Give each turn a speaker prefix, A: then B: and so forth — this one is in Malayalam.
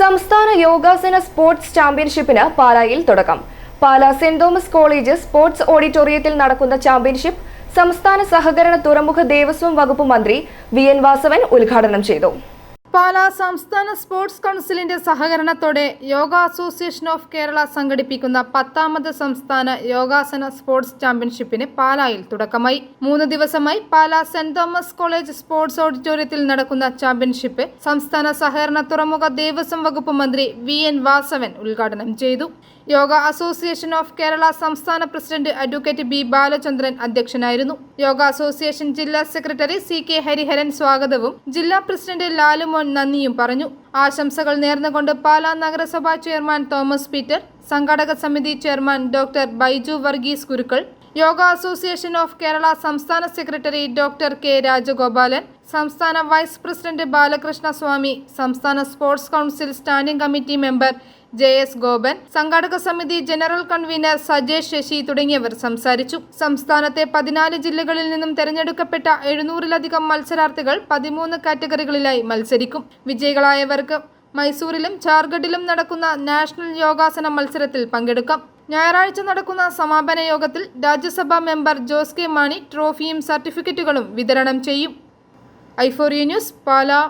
A: സംസ്ഥാന യോഗാസന സ്പോർട്സ് ചാമ്പ്യൻഷിപ്പിന് പാലായിൽ തുടക്കം. Pala saint Thomas college sports ഓഡിറ്റോറിയത്തിൽ നടക്കുന്ന ചാമ്പ്യൻഷിപ്പ് സംസ്ഥാന സഹകരണ തുറമുഖ ദേവസ്വം വകുപ്പ് മന്ത്രി വി എൻ വാസവൻ ഉദ്ഘാടനം ചെയ്തു.
B: പാലാ സംസ്ഥാന സ്പോർട്സ് കൗൺസിലിന്റെ സഹകരണത്തോടെ യോഗ അസോസിയേഷൻ ഓഫ് കേരള സംഘടിപ്പിക്കുന്ന പത്താമത് സംസ്ഥാന യോഗാസന സ്പോർട്സ് ചാമ്പ്യൻഷിപ്പിന് പാലായിൽ തുടക്കമായി. മൂന്ന് ദിവസമായി Pala saint Thomas college sports ഓഡിറ്റോറിയത്തിൽ നടക്കുന്ന ചാമ്പ്യൻഷിപ്പ് സംസ്ഥാന സഹകരണ തുറമുഖ ദേവസ്വം വകുപ്പ് മന്ത്രി വി എൻ വാസവൻ ഉദ്ഘാടനം ചെയ്തു. യോഗ അസോസിയേഷൻ ഓഫ് കേരള സംസ്ഥാന പ്രസിഡന്റ് അഡ്വക്കേറ്റ് ബി ബാലചന്ദ്രൻ അധ്യക്ഷനായിരുന്നു. യോഗ അസോസിയേഷൻ ജില്ലാ സെക്രട്ടറി സി കെ ഹരിഹരൻ സ്വാഗതവും ജില്ലാ പ്രസിഡന്റ് ലാലുമോൻ നന്ദിയും പറഞ്ഞു. ആശംസകൾ നേർന്നുകൊണ്ട് പാലാ നഗരസഭാ ചെയർമാൻ തോമസ് പീറ്റർ സംഘാടക സമിതി ചെയർമാൻ ഡോക്ടർ ബൈജു വർഗീസ് കുരുക്കൾ യോഗ അസോസിയേഷൻ ഓഫ് കേരള സംസ്ഥാന സെക്രട്ടറി ഡോക്ടർ കെ രാജഗോപാലൻ സംസ്ഥാന വൈസ് പ്രസിഡന്റ് ബാലകൃഷ്ണ സ്വാമി സംസ്ഥാന sports council standing committee member J S Gopan സംഘാടക സമിതി ജനറൽ കൺവീനർ സജേഷ് ശശി തുടങ്ങിയവർ സംസാരിച്ചു. സംസ്ഥാനത്തെ പതിനാല് ജില്ലകളിൽ നിന്നും തെരഞ്ഞെടുക്കപ്പെട്ട എഴുന്നൂറിലധികം മത്സരാർത്ഥികൾ പതിമൂന്ന് കാറ്റഗറികളിലായി മത്സരിക്കും. വിജയികളായവർക്ക് മൈസൂരിലും ജാർഖണ്ഡിലും നടക്കുന്ന നാഷണൽ യോഗാസന മത്സരത്തിൽ പങ്കെടുക്കാം. ഞായറാഴ്ച നടക്കുന്ന സമാപന യോഗത്തിൽ രാജ്യസഭാ മെമ്പർ ജോസ് കെ മാണി ട്രോഫിയും സർട്ടിഫിക്കറ്റുകളും വിതരണം ചെയ്യും. ഐഫോറിയ ന്യൂസ് പാലാ.